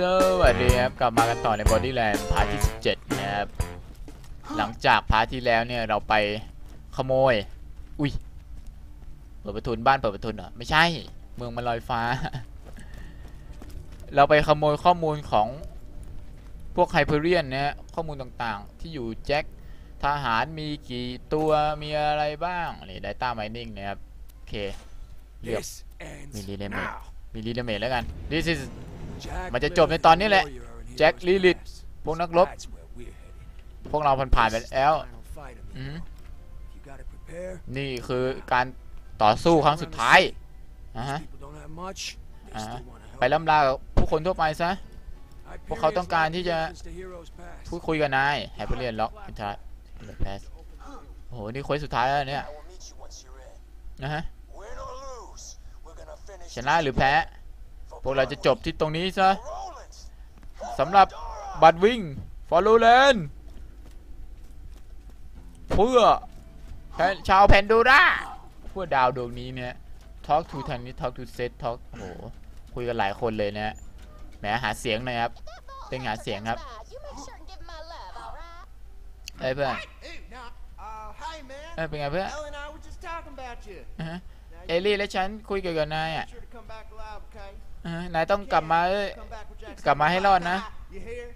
สวัสดีครับ กลับมากันต่อใน Bodyland พาร์ทที่ 17 นะครับ หลังจากพาร์ทที่แล้วเนี่ย เราไปขโมย อุ้ย เปิดประทุนบ้านเปิดประทุนเหรอ ไม่ใช่ เมืองมันลอยฟ้า เราไปขโมยข้อมูลของพวกไฮเ e อร์เรียนนะฮะข้อมูลต่างๆ ที่อยู่แจ็คทหารมีกี่ตัวมีอะไรบ้าง นี่ Data Mining นะครับ โอเค Yep. This ends Millennium. now. มีรีเดเมทแล้วกัน This is Jack มันจะจบในตอนนี้แหละ Little warrior are in แจ็ค heroes ลิลิต pass. พวกนักรบ That's where we're headed. พวกเราผ่านๆไป This is แล้ว the final fight, amigo. อือฮึ You gotta prepare. นี่คือการต่อสู้ครั้งสุดท้ายอ่าฮะ These people don't have much. They Uh-huh. still wanna help. ไปล่ำลากับผู้คนทั่วไปซะ Hyperion พวกเขาต้องการที่จะ is the heroes pass. พูดคุยกับนายไฮเปอร์เรียนล็อกอินทรัสแพสโอ้โห นี่คุยสุดท้ายแล้วเนี่ย I will meet you once you're in. นะฮะ Win or lose, we're gonna finish ชนะหรือแพ้ for พวกเราจะจบที่ตรงนี้ซะ Rollins. สำหรับบัตรวิ่งฟอลโลแลนเพื่อแผ่นชาวแพนโดร่าเพื่อดาวดวงนี้เนี่ย Talk to ทางนี้ Talk to Set Talk โอ้โหคุยกันหลายคนเลยนะฮะแหมหาเสียงหน่อยครับ Tiếng Hạ Xiển hả? You make sure and give 'em my love, alright? เอ้ยเพื่อน Hey, now, uh, hi, man. เอ้ยเป็นไงเพื่อน Ellen and I were just talking about you. อ่าฮะ Now, เอลลี่และฉันคุยเกี่ยวกับนายอะ นายต้องกลับมาด้วย Come back with Jackson. กลับมาให้รอดนะ You hear?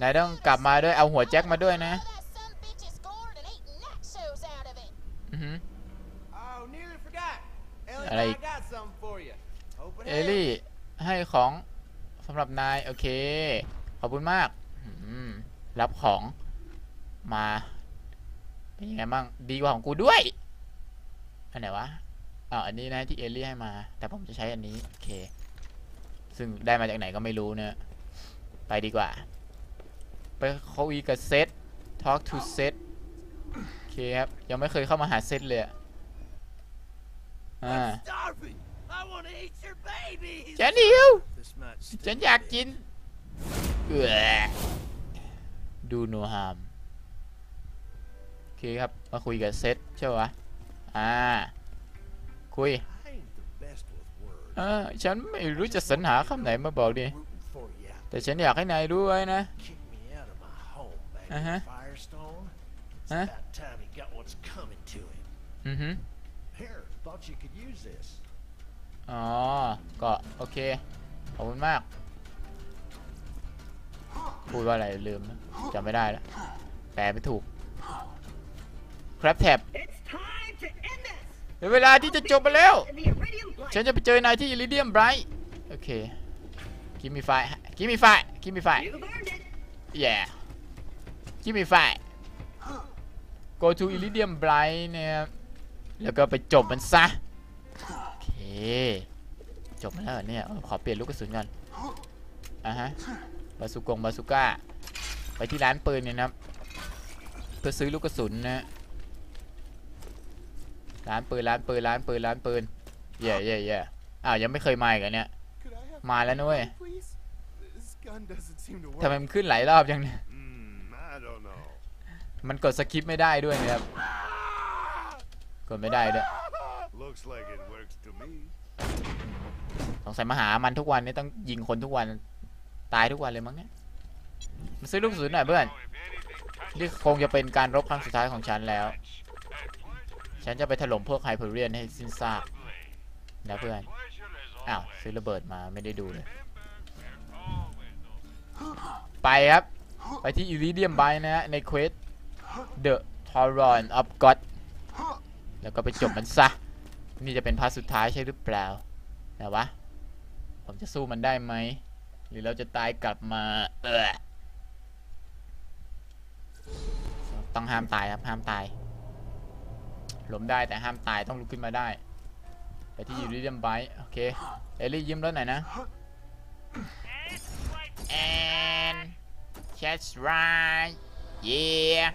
นายต้องกลับมาด้วยเอาหัวแจ็คมาด้วยนะ That some bitch is gored and eating nachos out of it. อือหือ Oh, nearly forgot. Ellen Ở and I đây. got something for you. Open เอลลี่ให้ของสำหรับนายโอเค ขอบคุณมากอืมรับของมาเป็นยังไงบ้างดีกว่าของกูด้วยอันไหนวะอ่าอันนี้นะที่เอลลี่ให้มา แต่ผมจะใช้อันนี้โอเค ซึ่งได้มาจากไหนก็ไม่รู้เนะไปดีกว่า ไปคุยกับเซต talk to เซตโอเคครับ ยังไม่เคยเข้ามาหาเซตเลยอะอ่าฉันหิวฉันอยากกินเออดูโนฮามโอเคครับ มาคุยกับเซตใช่ปะอ่า คุย I ain't the best with words. เออ ฉันไม่รู้จะสรรหาคำไหนมาบอกดี แต่ฉันอยากให้นายรู้ไว้นะอะฮะฮะอือฮึอ๋อ ก็โอเค ขอบคุณมาก พูดว่าอะไรลืมจำไม่ได้แล้วแปลไม่ถูก ครับแท็บ It's time to end this! เดี๋ยวเวลาที่จะจบไปแล้ว In the Iridium Light! ฉันจะไปเจอนายที่อิริเดียมไบรท์โอเคกิมมี่ไฟกิมมี่ไฟกิมมี่ไฟ You've earned it! yeah กิมมี่ไฟ go to iridium bright นะครับแล้วก็ไปจบมันซะ โอเค จบมาแล้วเหรอเนี่ยเออขอเปลี่ยนลูกกระสุนก่อนอะฮะ บาสุกงบาสุก้า ไปที่ร้านปืนเนี่ยนะครับเพื่อซื้อลูกกระสุนนะ ร้านปืนร้านปืนร้านปืนร้านปืนเย่เย่เย่อ้าวยังไม่เคยมาอีกเหรอเนี่ย มาแล้วนะเว้ยทำไมมันขึ้นหลายรอบจังเนี่ยมันกดสคิปไม่ได้ด้วยนะครับกดไม่ได้ด้วยสงสัยมาหามันทุกวันนี่ต้องยิงคนทุกวันตายทุกวันเลยมั้งเนี่ยมาซื้อลูกกรหน่อยเพื่อนนี่คงจะเป็นการรบครั้งสุดท้ายของฉันแล้ว ฉันจะไปถล่มพวกไฮเ e อร์เรียนให้สิ้นซากนะเพื่อน อ้าว ซื้อระเบิดมาไม่ได้ดูเลย ไปครับ ไปที่อิริเดียมไบนะฮะ ในเควส The Torrent of God แล้วก็ไปจบมันซะ นี่จะเป็นพาร์ทสุดท้ายใช่หรือเปล่าแต่วะ ผมจะสู้มันได้ไหม หรือเราจะตายกลับมาเออต้องห้ามตายครับ ห้ามตาย ล้มได้แต่ห้ามตายต้องลุกขึ้นมาได้ ไปที่ยูริเดียมไบโอเค เอลลี่ยิ้มแล้วหน่อยนะ and that's right yeah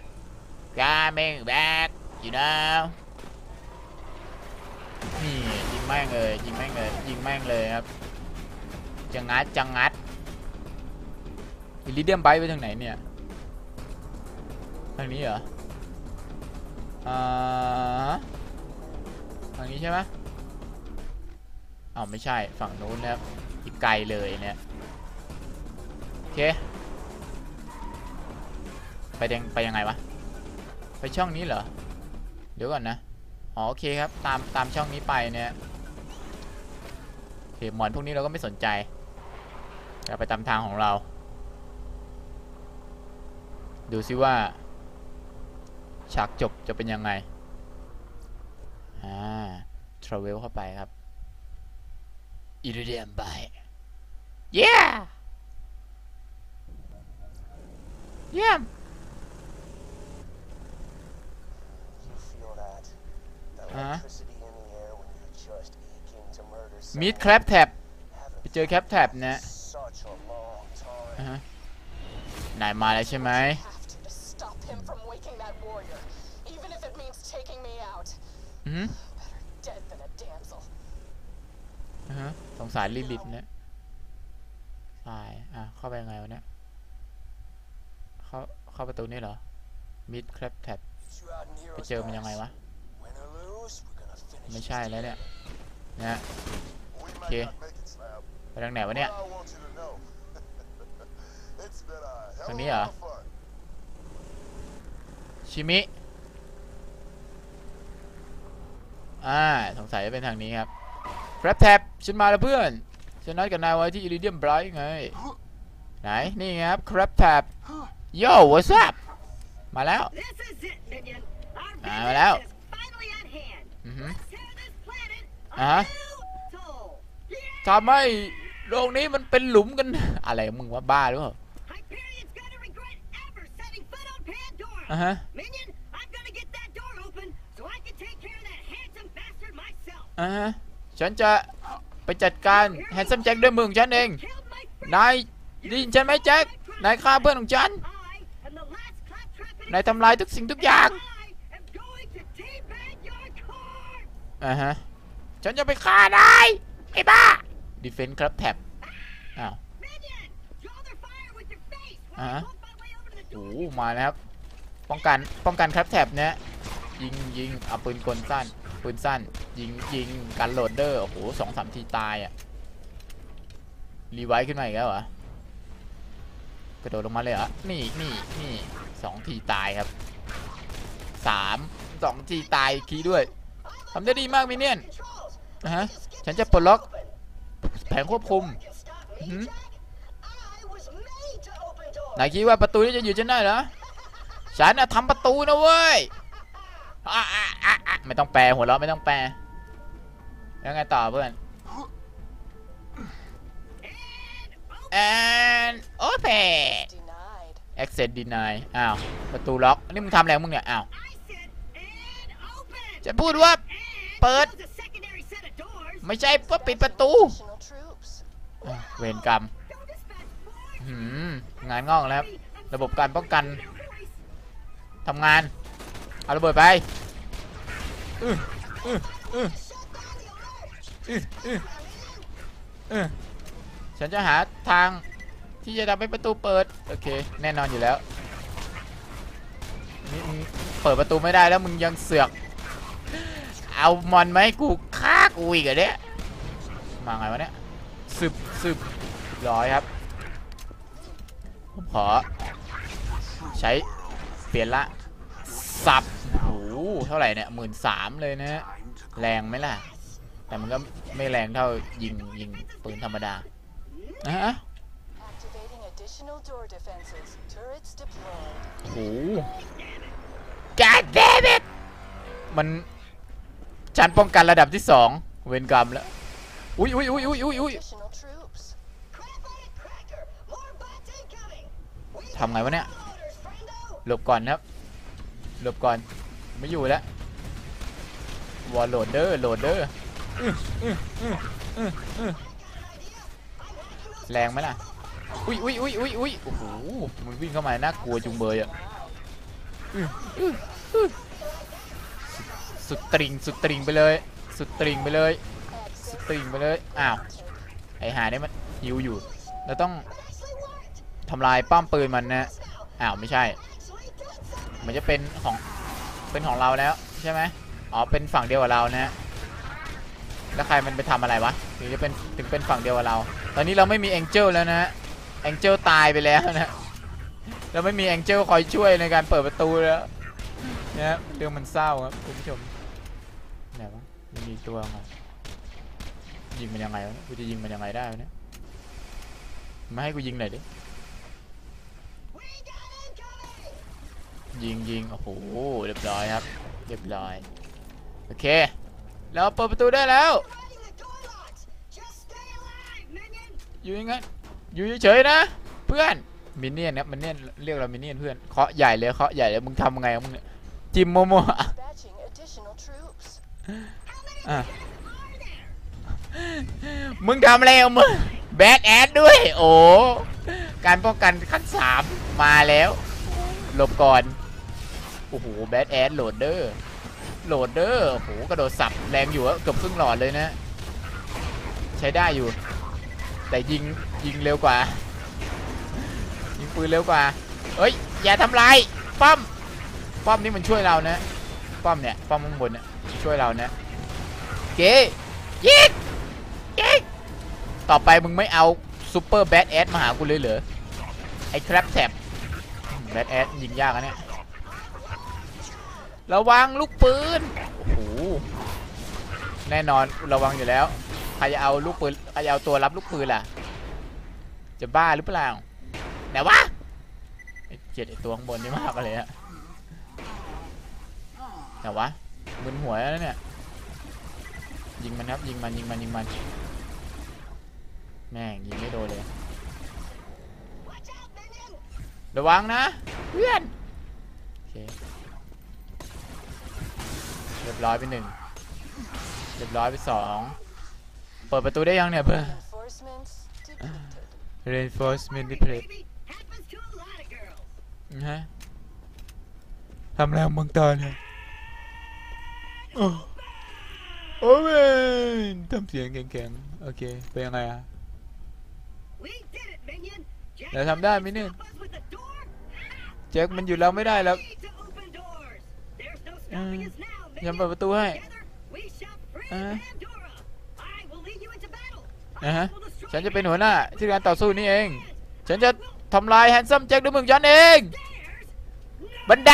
coming back you know นี่ยิงแม่งเลยยิงแม่งเลยยิงแม่งเลยครับจังงัดจังงัดอิลิเดียมไบไปทางไหนเนี่ย ทางนี้เหรอ อ่าทางนี้ใช่ไหมอ้าไม่ใช่ฝั่งนู้นนะครับอีกไกลเลยเนี่ยโอเคไปยังไปยังไงวะไปช่องนี้เหรอเดี๋ยวก่อนนะอ๋อโอเคครับตามตามช่องนี้ไปเนี่ยโอเคหมอนพวกนี้เราก็ไม่สนใจเราไปตามทางของเรา ดูซิว่า ฉากจบจะเป็นยังไง อ่า travel เข้าไปครับ Iridium by yeah เยี่ยม You feel that? The Uh-huh. electricity in the air when you're just aching to murder มีด someone? แคลปแท็บ Haven't ไปเจอแคลปแท็บนะ such a long time. อ่าฮะนายมาแล้วใช่ไหม อือฮึ Better dead than a damsel. อ่าฮะสงสารลิลิตเนี่ยตาย อะ เข้าไปยังไงวะเนี่ย เข้า เข้าประตูนี่เหรอ มิดแคลปแท็บ You out in ไป heroes เจอมันยังไงวะ Win or lose, we're gonna finish ไม่ this ใช่แล้วเนี่ยนะ We might Okay. not make it, Slab. ไปทางไหนวะเนี่ย But I want you to know. it's been a hell of a Thằng lot นี้เหรอ? of fun. ชิมิ อ่าสงสัยจะเป็นทางนี้ครับแฟรแท็บฉันมาแล้วเพื่อน ฉันนัดกับนายไว้ที่อิริเดียมไบรท์ไง ไหน นี่ครับครับแท็บโย่ what's up มาแล้ว มาแล้วอือฮะทำให้โลกนี้มันเป็นหลุมกัน อะไรมึงว่าบ้าหรือเปล่าอะฮะ อ่าฉันจะไปจัดการแฮนซัมแจ็คด้วยมือของฉันเอง นายได้ยินฉันไหมแจ็คนายฆ่าเพื่อนของฉัน นายทำลายทุกสิ่งทุกอย่างอ่าฮะ ฉันจะไปฆ่านายไอ้บ้าดีเฟนส์ครับแท็บอ้าว Minion, draw their fire with your face while Uh-huh. I poke my way over to the โอ้มาแล้วครับ ป้องกัน ป้องกันครับแท็บเนี้ยยิงยิงเอาปืนกลสั้น ปืนสั้น ยิงยิงกันโหลดเดอร์ โอ้โหสองสามทีตายอะ รีไวท์ขึ้นมาอีกแล้วเหรอกระโดดลงมาเลยเหรอ นี่นี่นี่สองทีตายครับสามสองทีตายอีด้วยทำได้ดีมากมิเนียนนะฮะ ฉันจะปลดล็อกแผงควบคุมนายคิดว่าประตูนี้จะอยู่ฉันได้เหรอ ฉันน่ะทำประตูนะเว้ย ไม่ต้องแปลหัวเราะไม่ต้องแปลแล้วไงต่อเพื่อน and open Denied. access deny อ้าว ประตูล็อก นี่มึงทำอะไรงมึงเนี่ย อ้าว จะพูดว่า And Bud. close a secondary set of doors. ไม่ใช่ว่าปิดประตู เวรกรรมหืมงานงอกแล้ว ระบบการป้องกันทำงาน เอาระเบิดไปฉันจะหาทางที่จะทำให้ประตูเปิด โอเค แน่นอนอยู่แล้วนี่มึงเปิดประตูไม่ได้แล้วมึงยังเสือก เอามอนไหมาให้กูฆ่ากูอีกเหรอเนี่ยมาไงวะเนี่ยสืบสืบร้อยครับผมขอ ใช้เปลี่ยนละ สับโอ้โหเท่าไหร่เนี่ยหมื่นสามเลยนะฮะแรงไหมล่ะ แต่มันก็ไม่แรงเท่ายิงยิงปืนธรรมดานะฮะ Activating additional door defenses. Turrets deployed. โอ้โห God damn it มันชั้นป้องกันระดับที่สองเวนกรรมแล้ว อุ้ยอุ้ยอุ้ยอุ้ยอุ้ยอุ้ย Additional troops. Crackle cracker. More bots incoming. We ทำไงวะเนี่ย got orders, friendo. หลบก่อนครับ หลบก่อน ไม่อยู่แล้ววอลโหลดเดอร์โหลดเดอร์แรงไหมล่ะ อุ้ยอุ้ยอุ้ยอุ้ยอุ้ยโอ้โห มันวิ่งเข้ามา น่ากลัวจุงเบยอะสุดตริง สุดตริงไปเลย สุดตริงไปเลย สุดตริงไปเลย อ้าว ไอหาเนี่ยมันฮิวอยู่ เราต้องทำลายป้อมปืนมันนะ อ้าว ไม่ใช่ หมันจะเป็นของเป็นของเราแล้วใช่ไหมอ๋อเป็นฝั่งเดียวกับเรานะแล้วใครมันไปทำอะไรวะถึงจะเป็นถึงเป็นฝั่งเดียวกับเรา ตอนนี้เราไม่มีเอ็นเจลแล้วนะฮะแองเจิลตายไปแล้วนะแล้วไม่มีแองเจิลคอยช่วยในการเปิดประตูแล้วนะเรื่องมันเศร้าครับคุณผู้ชมไหนวะมันมีตัวของยิงมันยังไงวะเนี่ยกูจะยิงมันยังไงได้เนี่ยมาให้กูยิงหน่อยดิ ยิงยิงโอ้โหเรียบร้อยครับ เรียบร้อย โอเค เราเปิดประตูได้แล้ว Riding the door locks! Just stay alive, minion! อยู่อยังไงนอยู่เฉยๆนะ เพื่อนมินเนี่ยนครับมินเนี่ยนเรียกเรามินเนี่ยนเพื่อนเคาะใหญ่เลยเคาะใหญ่เลยมึงทำไงของมึงเนี่ยจิมโมโม Dispatching additional troops. How many อะ are there? มึงทำอะไรของมึงแบดแอดด้วย โอ้การป้องกันขั้นสามมาแล้วหลบก่อน โอ้โหแบดแอดโหลดเดอร์โหลดเดอร์โอ้โหกระโดดสับแรงอยู่อะเกือบครึ่งหลอดเลยนะ ใช้ได้อยู่ แต่ยิงยิงเร็วกว่า ยิงปืนเร็วกว่าเฮ้ย อย่าทำลายป้อมป้อมนี่มันช่วยเรานะป้อมเนี่ยป้อมข้างบนเนี่ยช่วยเรานะเก๋ยิงยิงต่อไปมึงไม่เอาซูเปอร์แบดแอดมาหากูเลยเหรอไอ้ครับแท็บแบดแอดยิงยากอะเนี่ย ระวังลูกปืนโอ้โหแน่นอนระวังอยู่แล้วใครจะเอาลูกปืนใครจะเอาตัวรับลูกปืนล่ะ จะบ้าหรือเปล่าไหนวะเจ็ดตัวข้างบนนี่มากเลยอะไหนวะมึนหัวแล้วเนี่ยยิงมันครับยิงมันยิงมันยิงมันแม่งยิงไม่โดนเลยระวังนะเพื่อนโอเค รียบร้อยไปหนึ่งเรียบร้อยไปสองเปิดประตูได้ยังเนี่ยเพื่อน Reinforcements depleted. reinforcement Sorry, deployed baby. Happens to a lot of girls. นะฮะทำอะไรของมึงตอนเนี่ยโอ้โอ้แมนทำเสียงแข็งๆ โอเคเป็นยังไงอะ We did it, minion! Jack เราทำได้ไหม couldn't เนี่ย stop us with the door? แจ็คมันอยู่แล้วไม่ได้แล้ว We need to open doors. There's no อืม stopping us now, ฉัน minion. เปิดประตูให้ Together, we shall free Uh-huh. Pandora. I will lead you into battle. นะฮะ I will destroy ฉันจะเป็น every หัวหน้าที่การต่อสู้นี่เอง defense. ฉันจะทำลายแฮนซัมแจ็คด้วยมือของฉันเอง There's บันได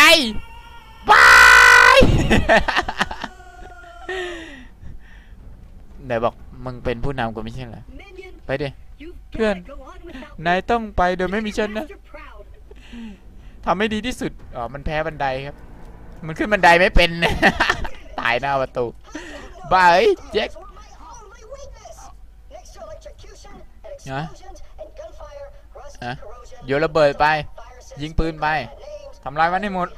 บายไหนบอกมึงเป็นผู้นำกูไม่ใช่เหรอ minion. ไปดิ You've Good. gotta go on without นายต้องไปโดยไม่มีฉันนะ Master Proud. ทำให้ดีที่สุด อ๋อ มันแพ้บันไดครับ มันขึ้นบันไดไม่เป็น ตายหน้าประตูบาเอ้ยเจ๊กะโยระเบิดไป ยิงปืนไปทำลายมันให้หมด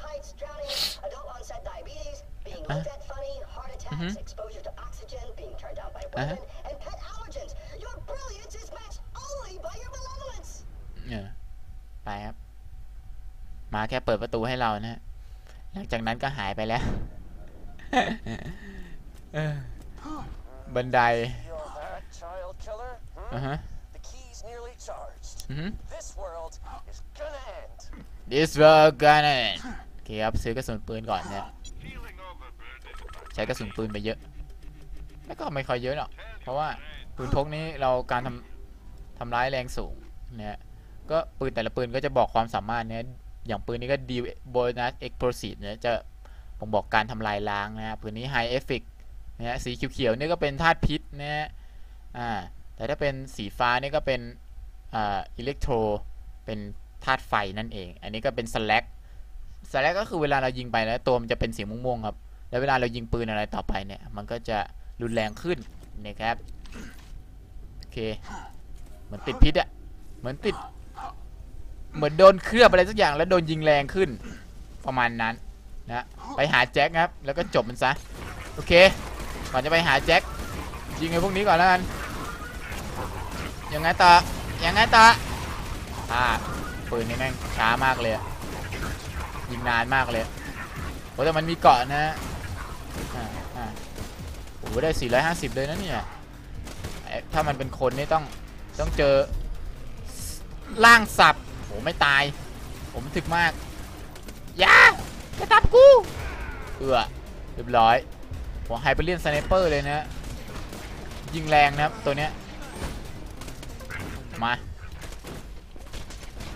ไปครับ มาแค่เปิดประตูให้เรานะฮะ หลังจากนั้นก็หายไปแล้วเออบันได You're that child killer? Hmm? อะฮะ The key's nearly charged. อือฮึ This world is gonna end. This will gonna end โอเคครับซื้อกระสุนปืนก่อนเนี่ยใช้กระสุนปืนไปเยอะแล้วก็ไม่ค่อยเยอะหรอกเพราะว่าปืนพกนี้เราการทำทำร้ายแรงสูงเนี่ยก็ปืนแต่ละปืนก็จะบอกความสามารถเนี่ย อย่างปืนนี้ก็ D bonus explosive เนี่ยจะผมบอกการทำลายล้างนะฮะปืนนี้ high effect นะฮะสีเขียวๆนี่ก็เป็นธาตุพิษนะฮะอ่าแต่ถ้าเป็นสีฟ้านี่ก็เป็นอ่าอิเล็กโทรเป็นธาตุไฟนั่นเอง อันนี้ก็เป็น slack slack ก็คือเวลาเรายิงไปแล้วตัวมันจะเป็นสีม่วงๆครับ แล้วเวลาเรายิงปืนอะไรต่อไปเนี่ย มันก็จะรุนแรงขึ้นนะครับ โอเค เหมือนติดพิษอะเหมือนติด เหมือนโดนเคลือบอะไรสักอย่างแล้วโดนยิงแรงขึ้น ประมาณนั้นนะไปหาแจ็คครับ แล้วก็จบมันซะ โอเค ก่อนจะไปหาแจ็คยิงไอ้พวกนี้ก่อนแล้วกันยังไงต่อยังไงต่ออ่าปืนนี่แม่งช้ามากเลยยิงนานมากเลยโอ้แต่มันมีเกาะนะฮะอ่าอ่าโอ้ได้ 450 เลยนะเนี่ยถ้ามันเป็นคนนี่ต้องต้องเจอล่างสับ โอ้ไม่ตาย ผมถึกมากอย่าจะตับกู เอือเรียบร้อยหัวไฮเปอร์เลียนสไนเปอร์เลยนะยิงแรงนะครับตัวเนี้ยมา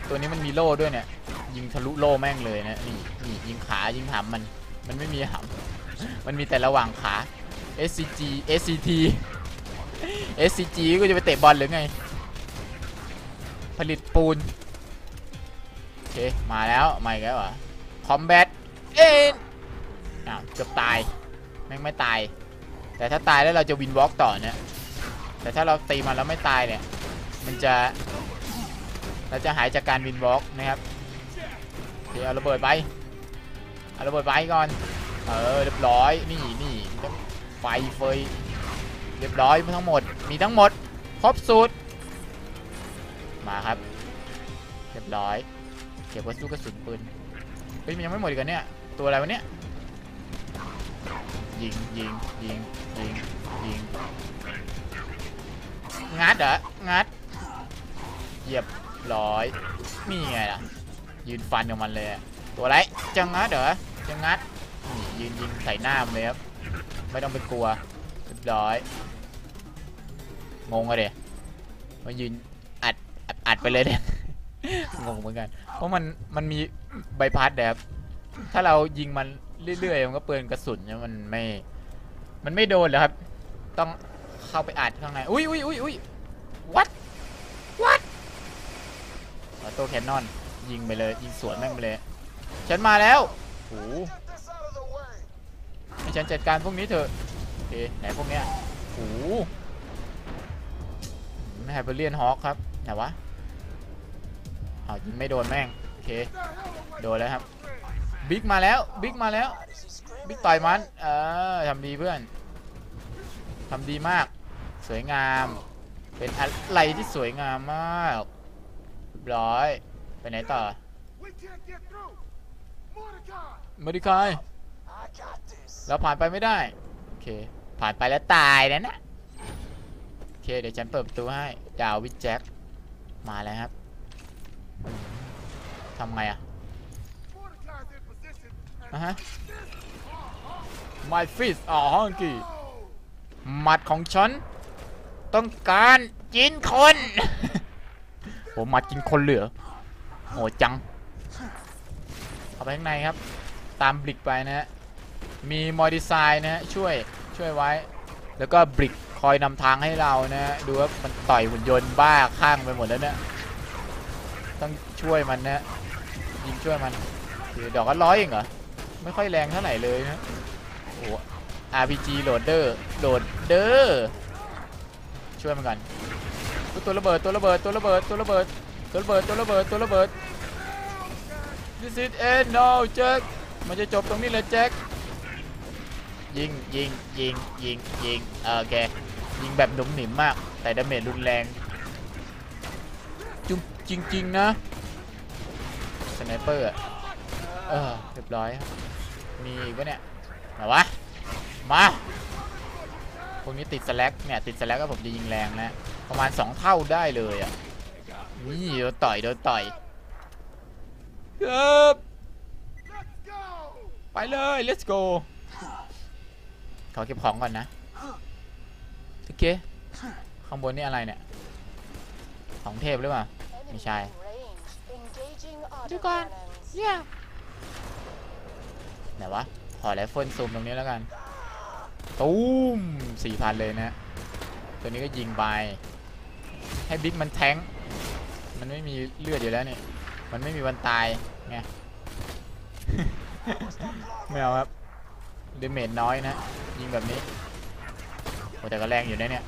ตัวนี้มันมีโล่ด้วยเนี่ย ยิงทะลุโล่แม่งเลยนะนี่นี่ยิงขายิงหำมันมันไม่มีหำมันมีแต่ระหว่างขา SCG SCT SCG ก็จะไปเตะบอลหรือไง ผลิตปูน เค มาแล้วมาอีกแล้วเหรอคอมแบทเอ็นอ้าวเกือบตาย แม่งไม่ตาย แต่ถ้าตายแล้วเราจะวินวอล์กต่อเนี่ย แต่ถ้าเราตีมันแล้วไม่ตายเนี่ย มันจะ เราจะหายจากการวินวอล์กนะครับโอเคเอาระเบิดไป เอาระเบิดไปก่อน เออเรียบร้อย นี่นี่ไฟเฟย เรียบร้อยทั้งหมด มีทั้งหมด ครบสูตร มาครับ เรียบร้อย เก็บวัสดุกระสุนปืนเฮ้ยมันยังไม่หมดอีกเหรอเนี่ย ตัวอะไรวะเนี่ย ยิงยิงยิงยิงยิงงัดเหรองัดเหยียบร้อยนี่ไงล่ะ ยืนฟันกับมันเลยตัวไรจะงัดเหรอจะงัดนี่ยืนยิงใส่หน้ามันเลยครับไม่ต้องไปกลัวเรียบร้อยงงอะเดี๋ยมายืนอัดอัดไปเลยเนี่ยงงเหมือนกัน ราะมันมันมีใบพัดแบบถ้าเรายิงมันเรื่อยๆมันก็เปลืองกระสุนเนี่ยมันไม่ มันไม่โดนเหรอครับ ต้องเข้าไปอัดข้างในอุ้ยอุ้ยอุ้ยอุ้ย what what ออโต้แคนนอนยิงไปเลยยิงสวนแม่งไปเลย ฉันมาแล้วโอ้โหให้ฉันจัดการพวกนี้เถอะโอเคไหนพวกเนี้ยโอ้โหไฮเปอร์เลียนฮอคครับไหนวะ อ้ายิงไม่โดนแม่งโอเคโดนแล้วครับบิ๊กมาแล้วบิ๊กมาแล้วบิ๊กต่อยมันเออทำดีเพื่อนทำดีมาก สวยงาม เป็นอะไรที่สวยงามมากร้อยไปไหนต่อมาดิคายเราผ่านไปไม่ได้โอเคผ่านไปแล้วตายแล้วนะโอเคเดี๋ยวฉันเปิดประตูให้ดาววิดแจ็คมาแล้วครับ ทำไงอะ Mordecai's in position. อะฮะ My fist อ๋อฮังกี้หมัดของฉัน ต้องการกินคนโหหมัดกินคนเหลือโหดจังเข้าไปข้างในครับ ตามบลิกไปนะฮะ มีมอดิไซน์นะฮะ ช่วย ช่วยไว้ แล้วก็บลิกคอยนำทางให้เรานะฮะ ดูว่ามันต่อยหุ่นยนต์บ้าข้างไปหมดแล้วเนี่ย ต้องช่วยมันนะยิงช่วยมันคือดอกก็ร้อยเองเหรอ ไม่ค่อยแรงเท่าไหร่เลยนะโอ้โห RPG โหลดเดอร์โหลดเดอร์ช่วยมันก่อนตัวระเบิดตัวระเบิดตัวระเบิดตัวระเบิดตัวระเบิดตัวระเบิดตัวระเบิด This is end no แจ็คมันจะจบตรงนี้เลยแจ็คยิงยิงยิงยิงยิงโอเคยิงแบบหนุ่มหนิมมาก แต่ดาเมจรุนแรง จุจริง ๆ นะสไนเปอร์อะเออเรียบร้อยครับมีอีกปะเนี่ยไหนวะมาพวกนี้ติดสแลกเนี่ยติดสแลกก็ผมจะยิงแรงนะประมาณ 2 เท่าได้เลยอะนี่โดนต่อยโดนต่อยครับ Let's go. ไปเลย let's go ขอเก็บของก่อนนะโอเคข้างบนนี่อะไรเนี่ยของเทพหรือเปล่า Enemy Michai. in range. Engaging Chứ con. autocannons. เนี่ยไหนวะขอไรเฟิลซูมตรงนี้แล้วกันตูมสี่พันเลยนะ ตัวนี้ก็ยิงไป ให้บิ๊กมันแทงค์มันไม่มีเลือดอยู่แล้วนี่ มันไม่มีวันตายไงไม่เอาครับเดเมจน้อยนะ ยิงแบบนี้โอ้แต่ก็แรงอยู่นะเนี่ย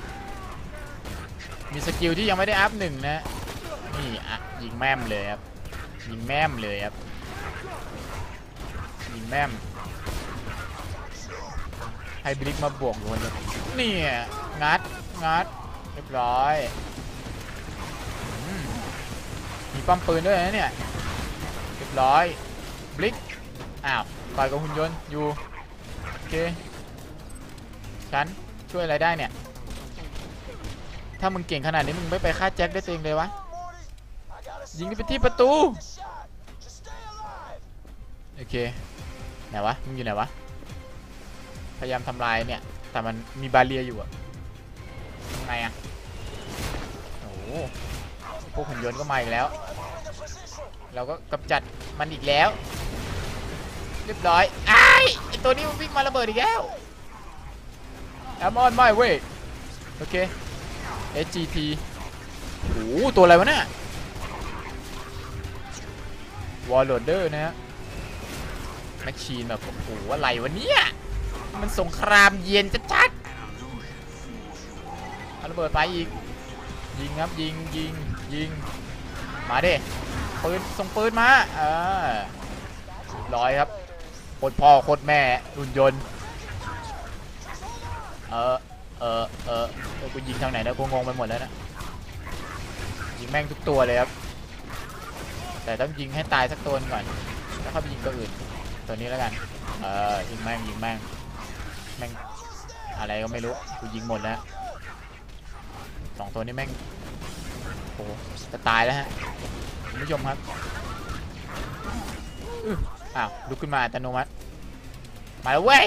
มีสกิลที่ยังไม่ได้อัพหนึ่งนะ นี่อะยิงแม่มเลยครับยิงแม่มเลยครับยิงแม่มให้บลิกมาบวกอยู่คนเดียวนี่งัดงัดเรียบร้อยอมมีป้อมปืนด้วยนะเนี่ยเรียบร้อยบลิกอ้าวต่อยกับหุ่นยนต์อยู่โอเคฉันช่วยอะไรได้เนี่ยถ้ามึงเก่งขนาดนี้มึงไม่ไปฆ่าแจ็คได้ตัวเองเลยวะ ยิงไปที่ประตู โอเค ไหนวะ มึงอยู่ไหนวะ พยายามทำลายเนี่ย แต่มันมีบาเรียอยู่อะทำไงอะโอ้พวกหุ่นยนต์ก็มาอีกแล้ว เราก็กำจัดมันอีกแล้ว เรียบร้อยไอ้ไอตัวนี้มันวิ่งมาระเบิดอีกแล้วแอมออนไม่เว้ย โอเค SGT โอ้ตัวอะไรวะเนี่ย วอลโลเดอร์นะฮะแมชชีนแบบโอ้โหอะไรวะเนี่ยมันสงครามเย็นจัดๆเอาระเบิดไปอีก ยิงครับยิงยิงยิง มาเดิปืนส่งปืนมาเออร้อยครับโคตรพ่อโคตรแม่หุ่นยนต์เออเออเออเออกูยิงทางไหนนะกูงงไปหมดแล้วนะยิงแม่งทุกตัวเลยครับ แต่ต้องยิงให้ตายสักตัวหนึงก่อน แล้วเขาไปยิงตัวอื่น ตัวนี้แล้วกัน เออยิงแม่งยิงแม่งแม่งอะไรก็ไม่รู้ กูยิงหมดแล้วสองตัวนี้แม่งโอ้จะตายแล้วฮะคุณผู้ชมครับอื้ออ้าวลุกขึ้นมาอัตโนมัติ มาแล้วเว้ย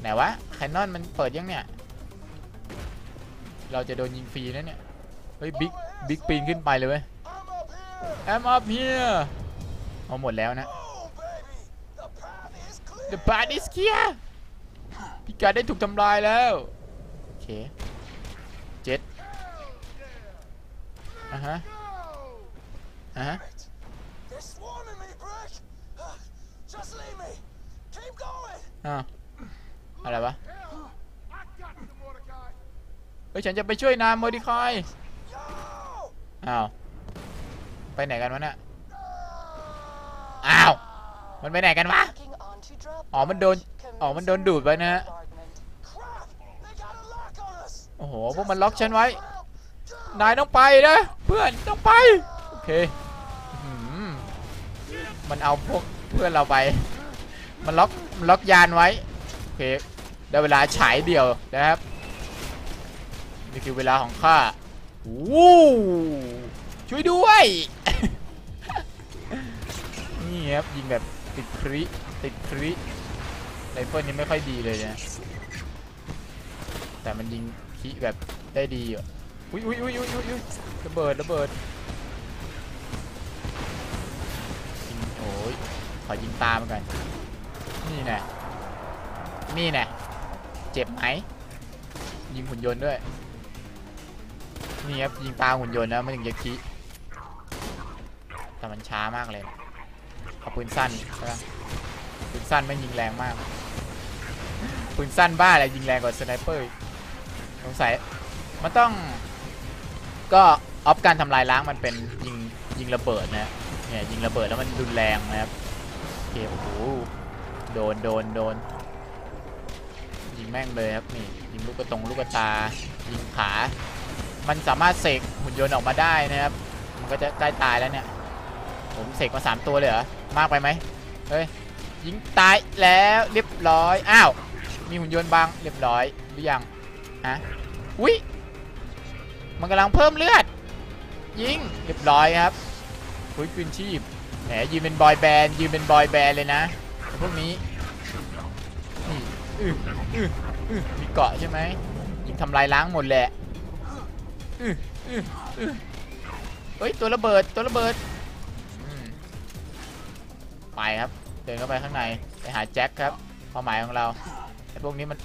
ไหนวะแคนนอนมันเปิดยังเนี่ย เราจะโดนยิงฟรีนะเนี่ย เฮ้ยบิ๊กบิ๊กปีนขึ้นไปเลยเว้ย I'm up here. I'm up here เอาหมดแล้วนะ Oh, baby. The path is clear. The path is clear พิกัดได้ถูกทำลายแล้ว โอเคเจ็ดอะฮะอะฮะ Wait. They're swarming me, Brick. Uh, Just leave me. Keep going. อ้าวอะไรวะ I got you, Mordecai. เฮ้ยฉันจะไปช่วยนายโมดิคอย Yo! อ้าว ไปไหนกันวะเนี่ย อ้าว มันไปไหนกันวะ อ๋อ มันโดน อ๋อ มันโดนดูดไปนะฮะ โอ้โห พวกมันล็อกฉันไว้ นายต้องไปนะ เพื่อนต้องไป โอเค มันเอาพวกเพื่อนเราไป มันล็อกมันล็อกยานไว้ โอเค ได้เวลาฉายเดี่ยวนะครับ นี่คือเวลาของข้าวู้ ช่วยด้วย นี่ครับยิงแบบติดคริติดคริไรเฟิลนี่ไม่ค่อยดีเลยนะ แต่มันยิงคิแบบได้ดีอะอุ้ยอุ้ยอุ้ยอุ้ยอุ้ยระเบิดระเบิดยิงโอ้ยขอยิงตามมันกัน นี่แน่นี่แน่เจ็บไหมยิงหุ่นยนต์ด้วย นี่ครับยิงตาหุ่นยนต์นะมันถึงจะคิ แต่มันช้ามากเลยเอาปืนสั้นใช่ปะปืนสั้นไม่ยิงแรงมากปืนสั้นบ้าอะไรยิงแรงกว่าสไนเปอร์สงสัยมันต้องก็ออฟการทำลายล้างมันเป็นยิงยิงระเบิดนะเนี่ยยิงระเบิดแล้วมันรุนแรงนะครับโอเคโอ้โหโดนโดนโดนยิงแม่งเลยครับนี่ยิงลูกกระตงลูกกระตายิงขา มันสามารถเสกหุ่นยนต์ออกมาได้นะครับ มันก็จะใกล้ตายแล้วเนี่ย ผมเสกมาสามตัวเลยเหรอ มากไปไหมเฮ้ย ยิงตายแล้วเรียบร้อย อ้าว มีหุ่นยนต์บางเรียบร้อยหรือยังฮะอุ้ยมันกำลังเพิ่มเลือด ยิงเรียบร้อยครับคุยคืนชีพแหมยืนเป็นบอยแบนด์ยืนเป็นบอยแบนด์เลยนะพวกนี้นี่อืออืออือมีเกาะใช่ไหมยิงทำลายล้างหมดแหละอืออืออือเฮ้ยตัวระเบิดตัวระเบิด ไปครับ เดินเข้าไปข้างในไปหาแจ็คครับเป้าหมายของเราไอ้พวกนี้มัน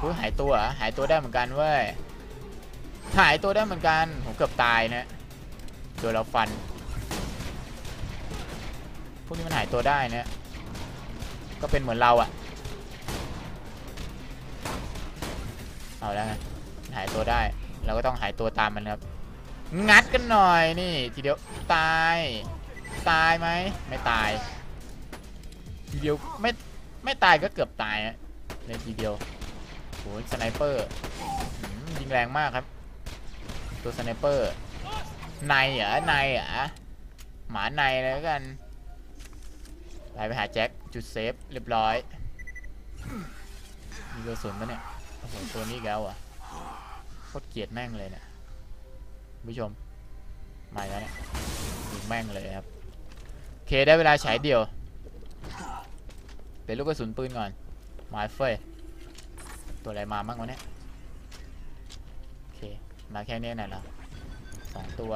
อุ้ยหายตัวหรอหายตัวได้เหมือนกันเว้ยหายตัวได้เหมือนกันผมเกือบตายนะโดนเราฟัน พวกนี้มันหายตัวได้นะก็เป็นเหมือนเราอะเอาแล้วไงหายตัวได้ เราก็ต้องหายตัวตามมันครับ งัดกันหน่อยนี่ ทีเดียวตาย ตายไหมไม่ตาย ทีเดียวไม่ไม่ตายก็เกือบตายฮะในทีเดียวโอ้ยสไนเปอร์ยิงแรงมากครับ ตัวสไนเปอร์ในเหรอในเหรอหมาในแล้วกันไปไปหาแจ็คจุดเซฟเรียบร้อยมีกระสุนปะเนี่ยโอ้โหตัวนี้อีกแล้วอะโคตรเกลียดแม่งเลยเนี่ยผู้ชมมาแล้วเนี่ยยิงแม่งเลยครับ เคได้เวลาฉายเดี่ยวเปลี่ยนลูกกระสุนปืนก่อนมาเฟยตัวอะไรมาบ้างวะเนี่ยโอเคมาแค่นี้ไหนละสองตัว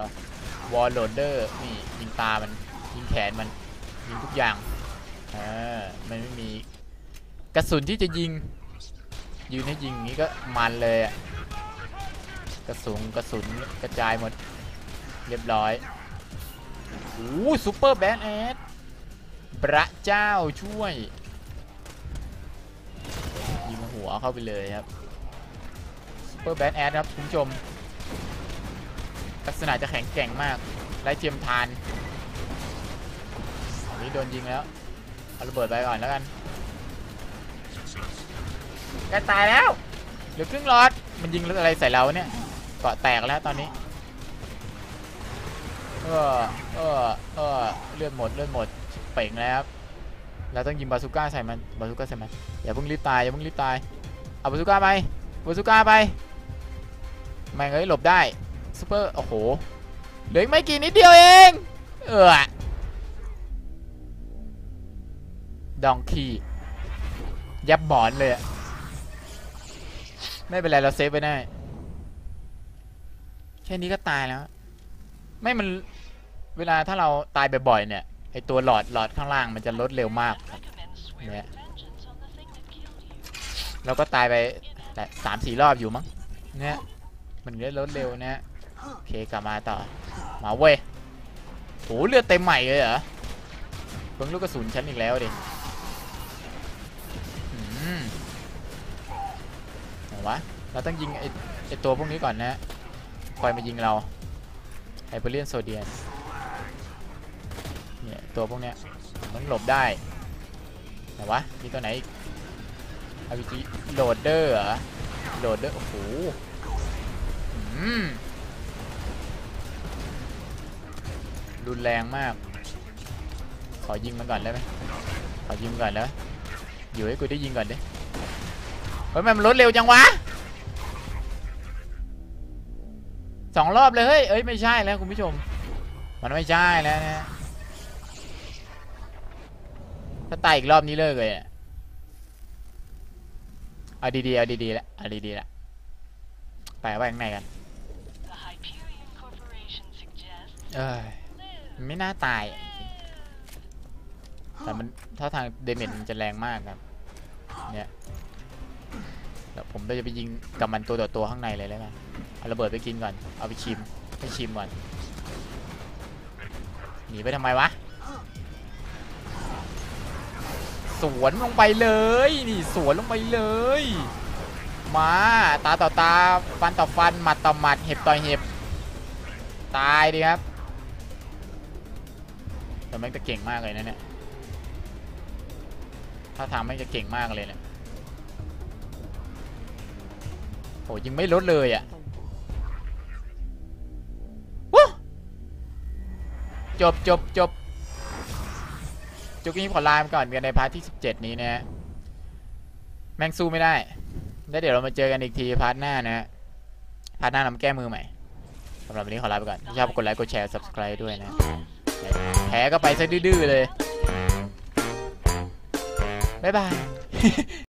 วอลโหลดเดอร์นี่ยิงตามันยิงแขนมันยิงทุกอย่างเออมันไม่มีกระสุนที่จะยิงยืนให้ยิงงนี้ก็มันเลยอะกระสุนกระสุนกระจายหมดเรียบร้อย โอ้ซูเปอร์แบนแอดพระเจ้าช่วยยิงหัวเข้าไปเลยครับซูเปอร์แบนแอดครับคุณผู้ชม ลักษณะจะแข็งแกร่งมากไร้เทียมทานอันนี้โดนยิงแล้ว เอาระเบิดไปก่อนแล้วกันใกตายแล้วเหลือครึ่งหลอด มันยิงอะไรใส่เราเนี่ยเกาะแตกแล้วตอนนี้ เออเออเออเลือดหมดเลือดหมดเป่งแล้วครับเราต้องยิงบาซูก้าใส่มันบาซูก้าใส่มันอย่าเพิ่งรีบตายอย่าเพิ่งรีบตายเอาบาซูก้าไปบาซูก้าไปแม่งเอ้ยหลบได้ซูเปอร์โอ้โหเหลืออีกไม่กี่นิดเดียวเองเออดองคียับหมอนเลยไม่เป็นไรเราเซฟไว้ได้แค่นี้ก็ตายแล้ว ไม่มัน เวลาถ้าเราตายบ่อยๆเนี่ยไอตัวหลอดหลอดข้างล่างมันจะลดเร็วมากครับเนี่ยเราก็ตายไปแต่สามสี่รอบอยู่มั้งเนี่ยมันได้ลดเร็วนะโอเคกลับมาต่อมาเว้ยโหเลือดเต็มใหม่เลยเหรอเบิ่งลูกกระสุนฉันอีกแล้วดิอืมไหนวะเราต้องยิงไอไอตัวพวกนี้ก่อนนะคอยมายิงเราไฮเปอร์เลียนโซเดียน เนี่ยตัวพวกเนี้ยมันหลบได้ไหนวะมีตัวไหนอีก RPG โหลดเดอร์เหรอโหลดเดอร์โอ้โหอืมรุนแรงมาก ขอยิงมันก่อนได้ไหมขอยิงก่อนแล้วอยู่ให้กูได้ยิงก่อนดิเฮ้ยมันลดเร็วจังวะสองรอบเลยเฮ้ยเอ้ยไม่ใช่แล้วคุณผู้ชม มันไม่ใช่แล้วนะ ถ้าตายอีกรอบนี้เลิกเลยอะเอาดีๆเอาดีๆละเอาดีๆละไปเอาไปข้างในกันเอ้ยไม่น่าตายอะแต่มันถ้าทางเดเมจมันจะแรงมากครับ เนี่ยเดี๋ยวผมจะไปยิงกับมันตัวต่อตัวข้างในเลยแล้วกันเอาระเบิดไปกินก่อน เอาไปชิมให้ชิมก่อน หนีไปทำไมวะ สวนลงไปเลย นี่สวนลงไปเลย มาตาต่อตาฟันต่อฟันหมัดต่อหมัดเห็บต่อเห็บตายดิครับแต่แม่งจะเก่งมากเลยนะเนี่ยถ้าทางแม่งจะเก่งมากเลยเนี่ยโหยิงไม่ลดเลยอะ่ะจบจบจบ จุกนี้ขอลาไปก่อนกันในพาร์ทที่ 17 นี้นะฮะแม่งสู้ไม่ได้ แล้วเดี๋ยวเรามาเจอกันอีกทีพาร์ทหน้านะฮะพาร์ทหน้าเรามาแก้มือใหม่สำหรับวันนี้ขอลาไปก่อนถ้าชอบกดไลค์กดแชร์ subscribe ด้วยนะแพ้ก็ไปซะดื้อเลย บ๊ายบาย